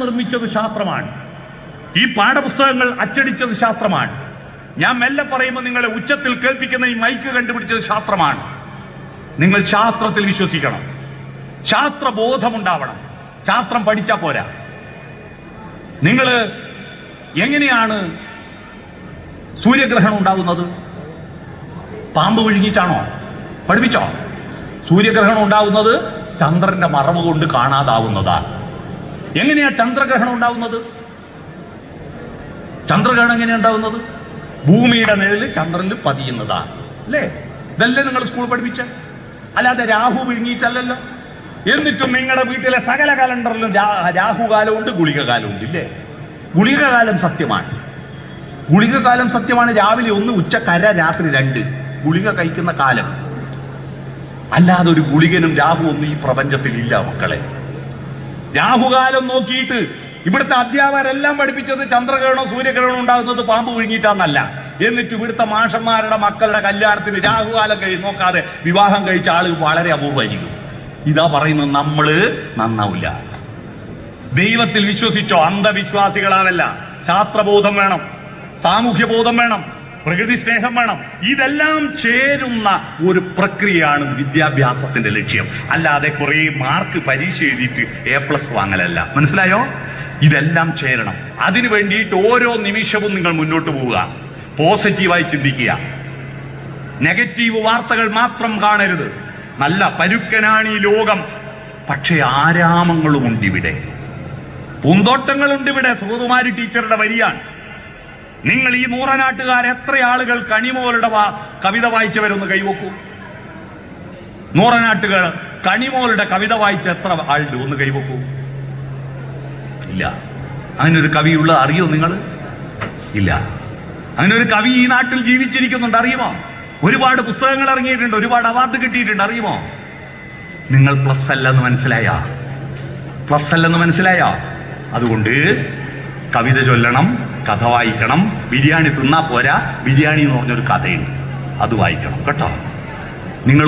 നിർമ്മിച്ചത് ശാസ്ത്രമാണ്. ഈ പാഠപുസ്തകങ്ങൾ അച്ചടിച്ചത് ശാസ്ത്രമാണ്. ഞാൻ മെല്ലെ പറയുമ്പോൾ നിങ്ങളെ ഉച്ചത്തിൽ കേൾപ്പിക്കുന്ന ഈ മൈക്ക് കണ്ടുപിടിച്ചത് ശാസ്ത്രമാണ്. നിങ്ങൾ ശാസ്ത്രത്തിൽ വിശ്വസിക്കണം. ശാസ്ത്രബോധമുണ്ടാവണം. ശാസ്ത്രം പഠിച്ചാൽ പോരാ. നിങ്ങൾ എങ്ങനെയാണ് സൂര്യഗ്രഹണം ഉണ്ടാകുന്നത് പാമ്പ് വിഴുങ്ങിയിട്ടാണോ? പഠിപ്പിച്ചോ? സൂര്യഗ്രഹണം ഉണ്ടാകുന്നത് ചന്ദ്രന്റെ മറവ് കൊണ്ട് കാണാതാവുന്നതാണ് എങ്ങനെയാ ചന്ദ്രഗ്രഹണം ഉണ്ടാവുന്നത്? ചന്ദ്രഗ്രഹണം എങ്ങനെയാ ഉണ്ടാവുന്നത്? ഭൂമിയുടെ നിഴൽ ചന്ദ്രനിൽ പതിയുന്നതാണ് അല്ലേ? ഇതല്ലേ നിങ്ങൾ സ്കൂൾ പഠിപ്പിച്ച? അല്ലാതെ രാഹു വിഴുങ്ങിയിട്ടല്ലല്ലോ. എന്നിട്ടും നിങ്ങളുടെ വീട്ടിലെ സകല കലണ്ടറിലും രാഹുകാലമുണ്ട് ഗുളികകാലമുണ്ട് ഇല്ലേ? ഗുളികകാലം സത്യമാണ്. ഗുളികകാലം സത്യമാണ്. രാവിലെ ഒന്ന് ഉച്ച ഉച്ചക്കര രാത്രി രണ്ട്. ഗുളിക കഴിക്കുന്ന കാലം. അല്ലാതെ ഒരു ഗുളികനും രാഹു ഒന്നും ഈ പ്രപഞ്ചത്തിൽ ഇല്ല മക്കളെ. രാഹുകാലം നോക്കിയിട്ട് ഇവിടുത്തെ അധ്യാപകരെല്ലാം പഠിപ്പിച്ചത് ചന്ദ്രഗ്രഹണം സൂര്യഗ്രഹണം ഉണ്ടാകുന്നത് പാമ്പ് വിഴുങ്ങിയിട്ടാന്നല്ല എന്നിട്ട് ഇവിടുത്തെ മാഷന്മാരുടെ മക്കളുടെ കല്യാണത്തിന് രാഹുകാലം കഴി നോക്കാതെ വിവാഹം കഴിച്ച ആൾ വളരെ അപൂർവമായിരിക്കും. ഇതാ പറയുന്നത് നമ്മൾ നന്നാവില്ല. ദൈവത്തിൽ വിശ്വസിച്ചോ? അന്ധവിശ്വാസികളാവല്ല. ശാസ്ത്രബോധം വേണം. സാമൂഹ്യ ബോധം വേണം. പ്രകൃതി സ്നേഹം വേണം. ഇതെല്ലാം ചേരുന്ന ഒരു പ്രക്രിയയാണ് വിദ്യാഭ്യാസത്തിന്റെ ലക്ഷ്യം. അല്ലാതെ കുറെ മാർക്ക് പരീക്ഷ എഴുതിയിട്ട് എ പ്ലസ് വാങ്ങലല്ല. മനസ്സിലായോ? ഇതെല്ലാം ചേരണം. അതിനു വേണ്ടിയിട്ട് ഓരോ നിമിഷവും നിങ്ങൾ മുന്നോട്ട് പോവുക. പോസിറ്റീവായി ചിന്തിക്കുക. നെഗറ്റീവ് വാർത്തകൾ മാത്രം കാണരുത്. നല്ല പരുക്കനാണ് ഈ ലോകം. പക്ഷേ ആരാമങ്ങളുമുണ്ട് ഇവിടെ? പൂന്തോട്ടങ്ങളുണ്ട് ഇവിടെ. സുഗതകുമാരി ടീച്ചറുടെ വരിയാണ്. നിങ്ങൾ ഈ നൂറനാട്ടുകാർ എത്ര ആളുകൾ കണിമോളുടെ വാ കവിത വായിച്ചവരൊന്ന് കൈവക്കൂ. നൂറനാട്ടുകാർ കണിമോളുടെ കവിത വായിച്ച എത്ര ആളുണ്ട് ഒന്ന് കൈവക്കൂ. ഇല്ല. അങ്ങനൊരു കവിയുള്ള അറിയോ നിങ്ങൾ? ഇല്ല. അങ്ങനെ ഒരു കവി ഈ നാട്ടിൽ ജീവിച്ചിരിക്കുന്നുണ്ട് അറിയുമോ? ഒരുപാട് പുസ്തകങ്ങൾ ഇറങ്ങിയിട്ടുണ്ട് ഒരുപാട് അവാർഡ് കിട്ടിയിട്ടുണ്ട് അറിയുമോ? നിങ്ങൾ പ്ലസ് അല്ലെന്ന് മനസ്സിലായ? പ്ലസ് അല്ലെന്ന് മനസ്സിലായ? അതുകൊണ്ട് കവിത ചൊല്ലണം കഥ വായിക്കണം ബിരിയാണി തിന്നാ പോരാ. ബിരിയാണി എന്ന് പറഞ്ഞൊരു കഥയുണ്ട്. അത് വായിക്കണം. കേട്ടോ? നിങ്ങൾ